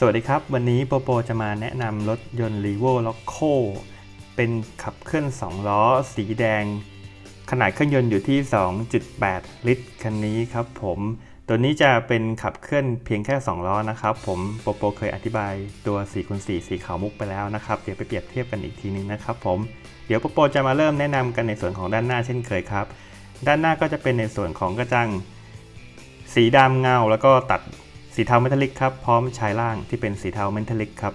สวัสดีครับ วันนี้โปโปจะมาแนะนำรถยนต์ r e v o Loco เป็นขับเคลื่อน 2 ล้อ สีแดง ขนาดเครื่องยนต์อยู่ที่ 2.8 ลิตร คันนี้ครับผม ตัวนี้จะเป็นขับเคลื่อนเพียงแค่ 2 ล้อนะครับผมโปโปเคยอธิบายตัว4คูณ4สีขาวมุกไปแล้วนะครับ เดี๋ยวไปเปรียบเทียบกันอีกทีนึงนะครับผมเดี๋ยวโปโปจะมาเริ่มแนะนำกันในส่วนของด้านหน้าเช่นเคยครับ ด้านหน้าก็จะเป็นในส่วนของกระจัง สีดำเงาแล้วก็ตัด สีเทาเมทัลลิกครับ พร้อมชายล่างที่เป็นสีเทาเมทัลลิกครับ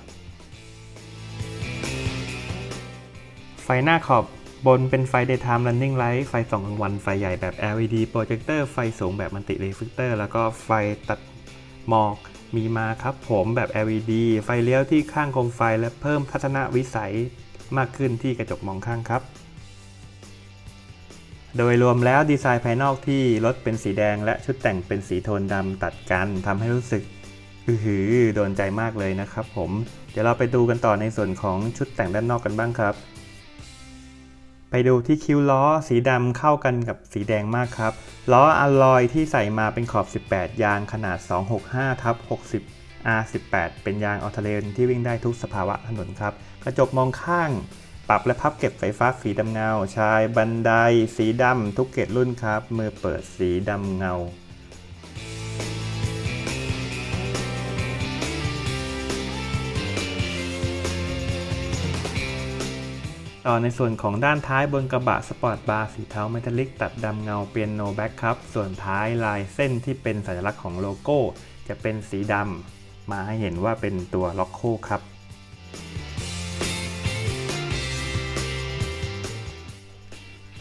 ไฟหน้าขอบบนเป็นไฟ daytime running light ไฟส่องกลางวันไฟใหญ่แบบ LED โปรเจคเตอร์ไฟสูงแบบมัลติเรฟ l เตอร์แล้วก็ไฟตัดหมอกมีมาครับผมแบบ LED ไฟเลี้ยวที่ข้างโคมไฟและเพิ่มทัศนวิสัยมากขึ้นที่กระจกมองข้างครับ โดยรวมแล้วดีไซน์ภายนอกที่รถเป็นสีแดงและชุดแต่งเป็นสีโทนดำตัดกันทำให้รู้สึกอือหือโดนใจมากเลยนะครับผม เดี๋ยวเราไปดูกันต่อในส่วนของชุดแต่งด้านนอกกันบ้างครับ ไปดูที่คิ้วล้อสีดำเข้ากันกับสีแดงมากครับ ล้ออะลอยที่ใส่มาเป็นขอบ 18 ยางขนาด 265ทับ60 R18 เป็นยางออเทเลนที่วิ่งได้ทุกสภาวะถนนครับ กระจกมองข้าง ปรับและพับเก็บไฟฟ้าสีดำเงา ชายบันได สีดำทุกเกรดรุ่นครับ มือเปิดสีดำเงาต่อในส่วนของด้านท้ายบนกระบะสปอร์ตบาร์สีเทาเมทัลลิกตัดดำเงาเปียโนแบ็คครับ ส่วนท้ายลายเส้นที่เป็นสัญลักษณ์ของโลโก้ จะเป็นสีดำมาให้เห็นว่าเป็นตัวล็อกโคครับ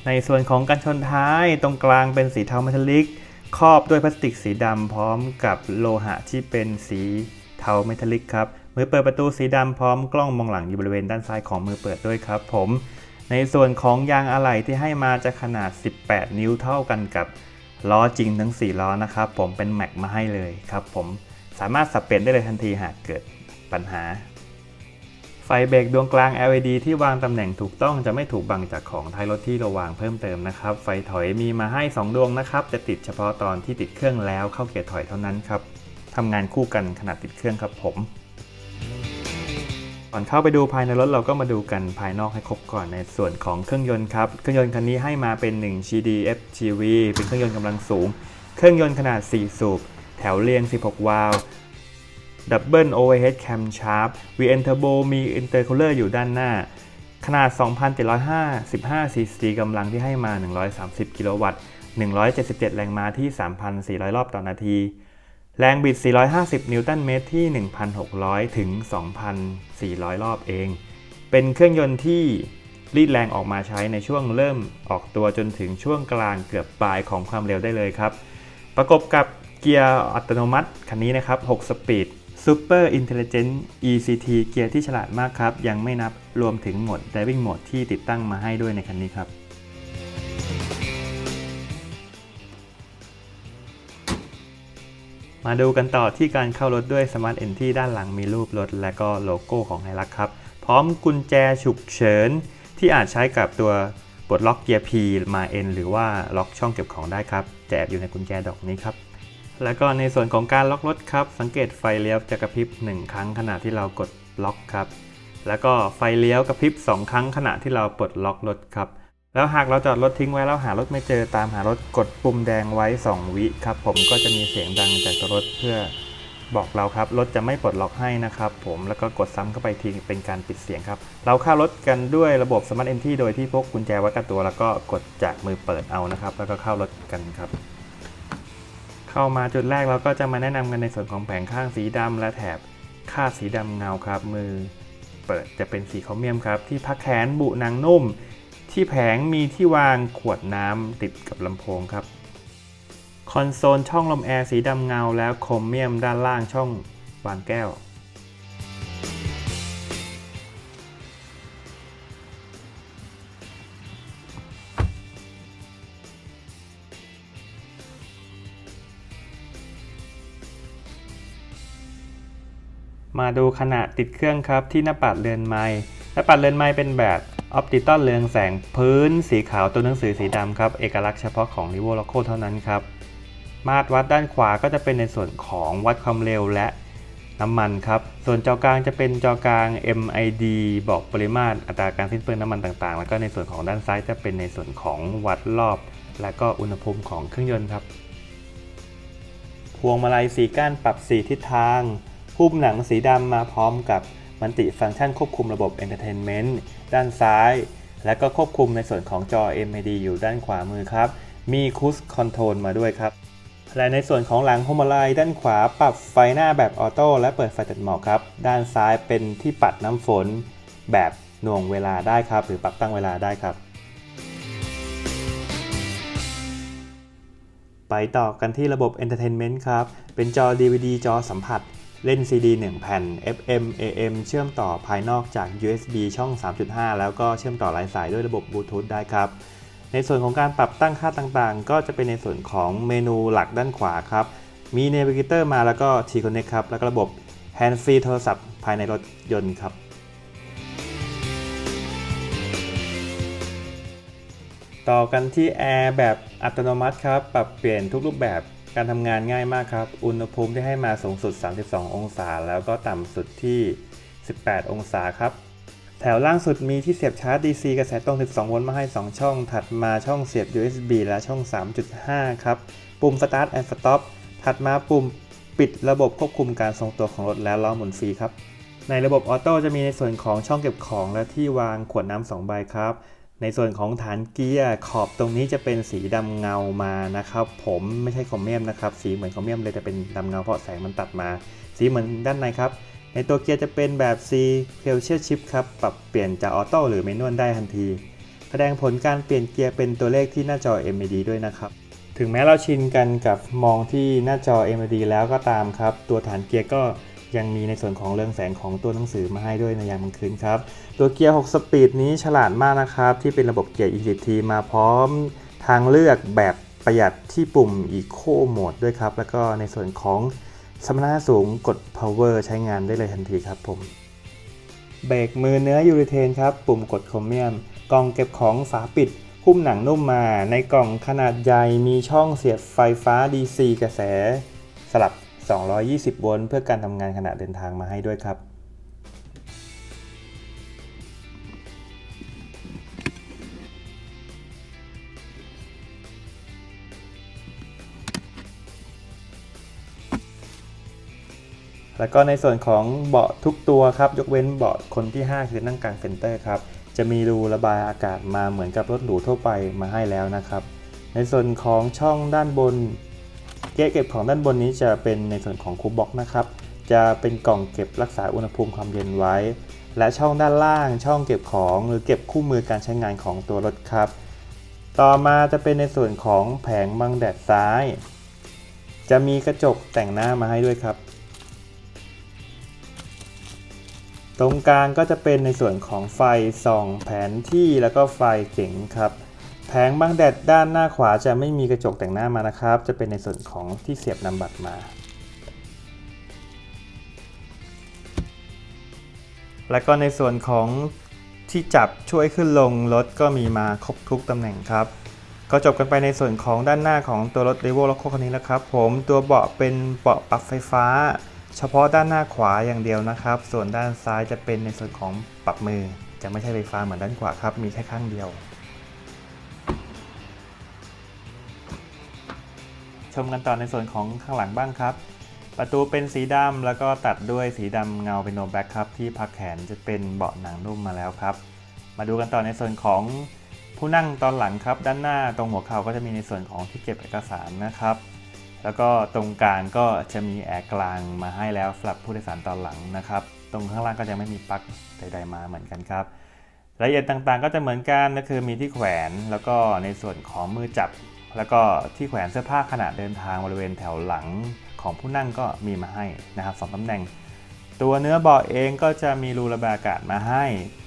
ในส่วนของกันชนท้ายตรงกลางเป็นสีเทาเมทัลลิกครอบด้วยพลาสติกสีดำพร้อมกับโลหะที่เป็นสีเทาเมทัลลิกครับมือเปิดประตูสีดำพร้อมกล้องมองหลังอยู่บริเวณด้านซ้ายของมือเปิดด้วยครับผม ในส่วนของยางอะไหล่ที่ให้มาจะขนาด 18 นิ้วเท่ากันกับล้อจริงทั้ง 4 ล้อนะครับผมเป็นแม็กมาให้เลยครับผมสามารถสับเปลี่ยนได้เลยทันทีหากเกิดปัญหา ไฟเบรกดวงกลาง LED ที่วางตำแหน่งถูกต้องจะไม่ถูกบังจากของท้ายรถที่เราวางเพิ่มเติมนะครับ ไฟถอยมีมาให้ 2 ดวงนะครับ จะติดเฉพาะตอนที่ติดเครื่องแล้วเข้าเกียร์ถอยเท่านั้นครับทำงานคู่กันขณะติดเครื่องครับผมก่อนเข้าไปดูภายในรถเราก็มาดูกันภายนอกให้ครบก่อนในส่วนของเครื่องยนต์ครับ เครื่องยนต์คันนี้ให้มาเป็น 1 GDF GV เป็นเครื่องยนต์กำลังสูง เครื่องยนต์ขนาด 4 สูบ แถวเรียง 16 วาล์ว ดับเบิลโอเวอร์เฮดแคมชาร์ป VN Turbo มีอินเตอร์คูลเลอร์อยู่ด้านหน้า ขนาด 2,755 cc กำลังที่ให้มา 130 กิโลวัตต์ 177 แรงม้าที่ 3,400 รอบต่อนาที แรงบิด 450 นิวตันเมตรที่ 1,600 ถึง 2,400 รอบเอง เป็นเครื่องยนต์ที่รีดแรงออกมาใช้ในช่วงเริ่มออกตัวจนถึงช่วงกลางเกือบปลายของความเร็วได้เลยครับ ประกบกับเกียร์อัตโนมัติคันนี้นะครับ 6 สปีด Super Intelligent ECT เกียร์ที่ฉลาดมากครับ ยังไม่นับรวมถึงโหมด Driving Mode ที่ติดตั้งมาให้ด้วยในคันนี้ครับมาดูกันต่อที่การเข้ารถด้วย Smart Entry ด้านหลังมีรูปรถ และก็โลโก้ของไฮรักครับ พร้อมกุญแจฉุกเฉิน ที่อาจใช้กับตัวปลดล็อกเกียร์ P มา N หรือว่าล็อกช่องเก็บของได้ครับแอบอยู่ในกุญแจดอกนี้ครับ แล้วก็ในส่วนของการล็อกรถครับ สังเกตไฟเลี้ยวจะกระพริบ 1 ครั้งขณะที่เรากดล็อกครับ แล้วก็ไฟเลี้ยวกระพริบ 2 ครั้งขณะที่เราปลดล็อกรถครับ แล้วหากเราจอดรถทิ้งไว้แล้วหารถไม่เจอตามหารถกดปุ่มแดงไว้ 2 วิครับ ผมก็จะมีเสียงดังจากตัวรถเพื่อบอกเราครับรถจะไม่ปลดล็อกให้นะครับ ผมแล้วก็กดซ้ำเข้าไปทีเป็นการปิดเสียงครับ เราเข้ารถกันด้วยระบบ Smart Entry โดยที่พกกุญแจไว้กับตัว แล้วก็กดจากมือเปิดเอานะครับ แล้วก็เข้ารถกันครับ เข้ามาจุดแรกเราก็จะมาแนะนำกันในส่วนของแผงข้างสีดำและแถบคาดสีดำเงาครับ มือ เปิดจะเป็นสีโครเมียมครับ ที่พักแขนบุหนังนุ่ม ที่แผงมีที่วางขวดน้ำติดกับลำโพงครับคอนโซลช่องลมแอร์สีดำเงาแล้วโครเมียมด้านล่างช่องวางแก้ว มาดูขณะติดเครื่องครับที่หน้าปัดเรือนไม้หน้าปัดเรือนไม้เป็นแบบออปติตอลเรืองแสงพื้นสีขาวตัวหนังสือสีดำครับ เอกลักษณ์เฉพาะของ r ิ v o l o c o เท่านั้นครับ มาตรวัดด้านขวาก็จะเป็นในส่วนของวัดความเร็วและน้ำมันครับ ส่วนจอกลางจะเป็นจอกลาง MID บอกปริมาตรอัตราการสิ้นเปลืองน้ำมันต่างๆ แล้วก็ในส่วนของด้านซ้ายจะเป็นในส่วนของวัดรอบ และก็อุณหภูมิของเครื่องยนต์ครับ พวงมาลัยสีก้านปรับ4ทิศทาง หุ้มหนังสีดำมาพร้อมกับมันติฟังก์ชันควบคุมระบบ Entertainment ด้านซ้าย และก็ควบคุมในส่วนของจอ MID อยู่ด้านขวามือครับ มีคูสคอนโทรลมาด้วยครับ และในส่วนของหลังพวงมาลัยด้านขวาปรับไฟหน้าแบบออโต้และเปิดไฟตัดหมอกครับ ด้านซ้ายเป็นที่ปัดน้ำฝนแบบหน่วงเวลาได้ครับ หรือปรับตั้งเวลาได้ครับ ไปต่อกันที่ระบบ Entertainment ครับ เป็นจอ DVD จอสัมผัส เล่น CD 1 แผ่น FM AM เชื่อมต่อภายนอกจาก USB ช่อง 3.5 แล้วก็เชื่อมต่อหลายสายด้วยระบบบลูทูธได้ครับ ในส่วนของการปรับตั้งค่าต่างๆ ก็จะเป็นในส่วนของเมนูหลักด้านขวาครับ มี Navigator มาแล้วก็ T-Connect ครับ แล้วก็ระบบ Hand Free โทรศัพท์ภายในรถยนต์ครับต่อกันที่แอร์แบบอัตโนมัติครับ ปรับเปลี่ยนทุกรูปแบบ การทำงานง่ายมากครับ อุณหภูมิที่ให้มาสูงสุด 32 องศา แล้วก็ต่ำสุดที่ 18 องศาครับ แถวล่างสุดมีที่เสียบชาร์จ DC กระแสตรง 12 โวลต์มาให้ 2 ช่อง ถัดมาช่องเสียบ USB และช่อง 3.5 ครับ ปุ่ม Start and Stop ถัดมาปุ่มปิดระบบควบคุมการทรงตัวของรถและล้อหมุนฟรีครับ ในระบบออโต้จะมีในส่วนของช่องเก็บของและที่วางขวดน้ำสองใบครับ ในส่วนของฐานเกียร์ขอบตรงนี้จะเป็นสีดำเงามานะครับ ผมไม่ใช่คอมเมียมนะครับ สีเหมือนคอมเมียมเลยแต่เป็นดำเงาเพราะแสงมันตัดมา สีเหมือนด้านในครับ ในตัวเกียร์จะเป็นแบบ C p e l s i o r Shift ครับ ปรับเปลี่ยนจากออโต้หรือเมนวลได้ทันที แสดงผลการเปลี่ยนเกียร์เป็นตัวเลขที่หน้าจอ MID ด้วยนะครับ ถึงแม้เราชินกันกับมองที่หน้าจอ MID แล้วก็ตามครับ ตัวฐานเกียร์ก็ ยังมีในส่วนของเรื่องแสงของตัวหนังสือมาให้ด้วยในยามกลางคืนครับ ตัวเกียร์ 6 สปีดนี้ฉลาดมากนะครับ ที่เป็นระบบเกียร์ ECT มาพร้อมทางเลือกแบบประหยัดที่ปุ่ม Eco Mode ด้วยครับ แล้วก็ในส่วนของสมรรถนะสูงกด power ใช้งานได้เลยทันทีครับผมเบรกมือเนื้อยูริเทนครับปุ่มกดโครเมียมกล่องเก็บของฝาปิดหุ้มหนังนุ่มมา ในกล่องขนาดใหญ่มีช่องเสียบไฟฟ้า DC กระแส สลับ 220 โวลต์เพื่อการทำงานขณะเดินทางมาให้ด้วยครับ แล้วก็ในส่วนของเบาะทุกตัวครับ ยกเว้นเบาะคนที่ 5 คือนั่งกลางเซนเตอร์ครับ จะมีรูระบายอากาศมาเหมือนกับรถหรูทั่วไปมาให้แล้วนะครับ ในส่วนของช่องด้านบน เกะเก็บของด้านบนนี้จะเป็นในส่วนของคูลบ็อกนะครับ จะเป็นกล่องเก็บรักษาอุณหภูมิความเย็นไว้ และช่องด้านล่างช่องเก็บของหรือเก็บคู่มือการใช้งานของตัวรถครับ ต่อมาจะเป็นในส่วนของแผงบังแดดซ้าย จะมีกระจกแต่งหน้ามาให้ด้วยครับ ตรงกลางก็จะเป็นในส่วนของไฟส่องแผนที่แล้วก็ไฟเก๋งครับ แผงบังแดดด้านหน้าขวาจะไม่มีกระจกแต่งหน้ามานะครับ จะเป็นในส่วนของที่เสียบนำบัตรมา แล้วก็ในส่วนของที่จับช่วยขึ้นลงรถก็มีมาครบทุกตำแหน่งครับ ก็จบกันไปในส่วนของด้านหน้าของตัวรถ r e v o l o c o คันนี้แล้วครับ ผมตัวเบาะเป็นเบาะปรับไฟฟ้า เฉพาะด้านหน้าขวาอย่างเดียวนะครับ ส่วนด้านซ้ายจะเป็นในส่วนของปรับมือ จะไม่ใช่ไฟฟ้าเหมือนด้านขวาครับ มีแค่ข้างเดียว ชมกันต่อในส่วนของข้างหลังบ้างครับ ประตูเป็นสีดำแล้วก็ตัดด้วยสีดำเงาเป็นโนแบ็คครับ ที่พักแขนจะเป็นเบาะหนังนุ่มมาแล้วครับ มาดูกันต่อในส่วนของผู้นั่งตอนหลังครับ ด้านหน้าตรงหัวเข่าก็จะมีในส่วนของที่เก็บเอกสารนะครับ แล้วก็ตรงกลางก็จะมีแอร์กลางมาให้แล้วสำหรับผู้โดยสารตอนหลังนะครับ ตรงข้างล่างก็จะไม่มีปลั๊กใดๆมาเหมือนกันครับรายละเอียดต่างๆ ก็จะเหมือนกันก็คือมีที่แขวนแล้วก็ในส่วนของมือจับ แล้วก็ที่แขวนเสื้อผ้าขณะเดินทางบริเวณแถวหลังของผู้นั่งก็มีมาให้นะครับสองตำแหน่ง ตัวเนื้อเบาะเองก็จะมีรูระบายอากาศมาให้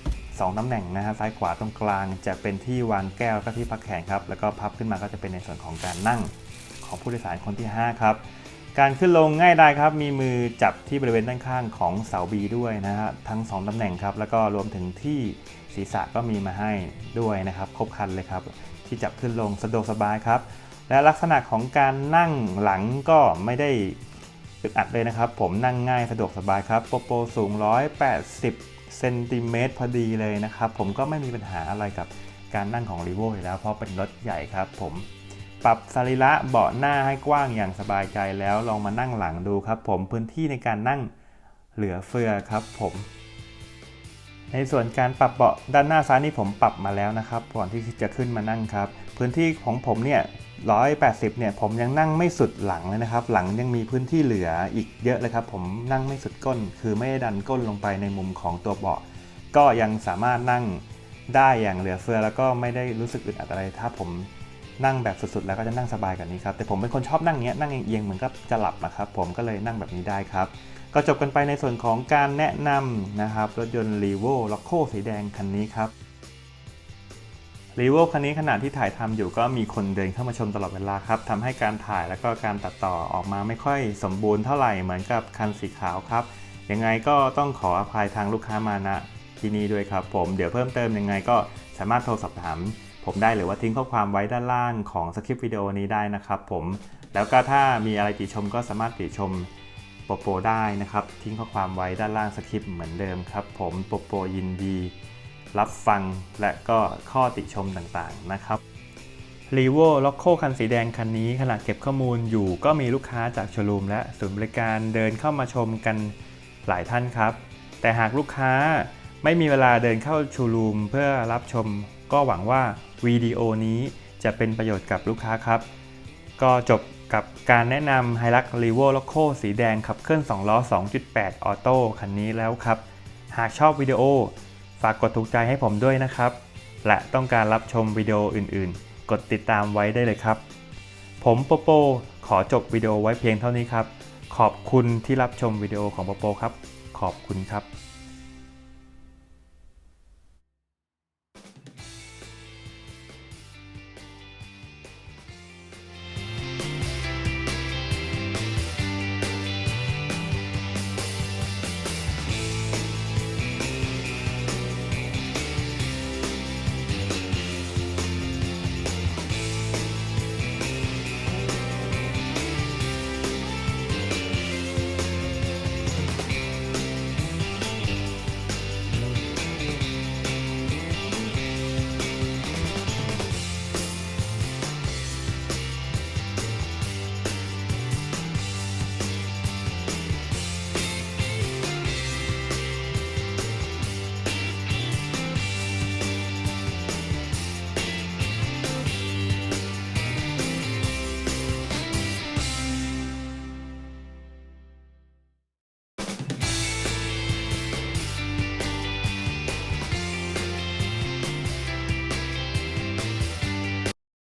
2ตำแหน่งนะฮะซ้ายขวาตรงกลางจะเป็นที่วางแก้วก็ที่พักแขนครับแล้วก็พับขึ้นมาก็จะเป็นในส่วนของการนั่งของผู้โดยสารคนที่ 5 ครับ การขึ้นลงง่ายได้ครับ มีมือจับที่บริเวณด้านข้างของเสาบีด้วยนะฮะทั้ง 2ตำแหน่งครับ แล้วก็รวมถึงที่ศีรษะก็มีมาให้ด้วยนะครับ ครบครันเลยครับ ที่จับขึ้นลงสะดวกสบายครับ และลักษณะของการนั่งหลังก็ไม่ได้อึดอัดเลยนะครับ ผมนั่งง่ายสะดวกสบายครับโปโปสูง 180เซนติเมตรพอดีเลยนะครับ ผมก็ไม่มีปัญหาอะไรกับการนั่งของ r ีโวอยู่แล้วเพราะเป็นรถใหญ่ครับผมปรับสรีระเบาะหน้าให้กว้างอย่างสบายใจแล้วลองมานั่งหลังดูครับ ผมพื้นที่ในการนั่งเหลือเฟือครับผม ในส่วนการปรับเบาะด้านหน้าซ้ายนี่ผมปรับมาแล้วนะครับ ก่อนที่จะขึ้นมานั่งครับ พื้นที่ของผมเนี่ย180 เนี่ยผมยังนั่งไม่สุดหลังเลยนะครับ หลังยังมีพื้นที่เหลืออีกเยอะเลยครับ ผมนั่งไม่สุดก้น คือไม่ได้ดันก้นลงไปในมุมของตัวเบาะ ก็ยังสามารถนั่งได้อย่างเหลือเฟือ แล้วก็ไม่ได้รู้สึกอึดอัดอะไร ถ้าผมนั่งแบบสุดๆ แล้วก็จะนั่งสบายกว่านี้ครับ แต่ผมเป็นคนชอบนั่งเงี้ย นั่งเอียงๆ เหมือนกับจะหลับนะครับ ผมก็เลยนั่งแบบนี้ได้ครับ ก็จบกันไปในส่วนของการแนะนำนะครับรถยนต์ r e v o l o c o สีแดงคันนี้ครับรีโวคันนี้ขณะที่ถ่ายทำอยู่ก็มีคนเดินเข้ามาชมตลอดเวลาครับทำให้การถ่ายแล้วก็การตัดต่อออกมาไม่ค่อยสมบูรณ์เท่าไหร่เหมือนกับคันสีขาวครับยังไงก็ต้องขออภัยทางลูกค้ามาณที่นี่ด้วยครับผมเดี๋ยวเพิ่มเติมยังไงก็สามารถโทรสอบถาม ผมได้หรือว่าทิ้งข้อความไว้ด้านล่างของสคริปต์วิดีโอนี้ได้นะครับผมแล้วก็ถ้ามีอะไรติชมก็สามารถติชม โปโปได้นะครับ ทิ้งข้อความไว้ด้านล่างสคริปต์เหมือนเดิมครับ ผมโปโปยินดี รับฟังและก็ข้อติชมต่างๆนะครับ r e v o l o c o คันสีแดงคันนี้ขณะเก็บข้อมูลอยู่ก็มีลูกค้าจากโชว์รูมและศูนย์บริการเดินเข้ามาชมกันหลายท่านครับ แต่หากลูกค้าไม่มีเวลาเดินเข้าโชว์รูมเพื่อรับชม ก็หวังว่าวิดีโอนี้จะเป็นประโยชน์กับลูกค้าครับ ก็จบ กับการแนะนำ h i l u x r e v o l o c o สีแดงขับเคลื่อน2ล้อ 2.8 ออโต้คันนี้แล้วครับ หากชอบวิดีโอ ฝากกดถูกใจให้ผมด้วยนะครับ และต้องการรับชมวิดีโออื่นๆ กดติดตามไว้ได้เลยครับ ผมโปโป ขอจบวิดีโอไว้เพียงเท่านี้ครับ ขอบคุณที่รับชมวิดีโอของโปโปครับ ขอบคุณครับ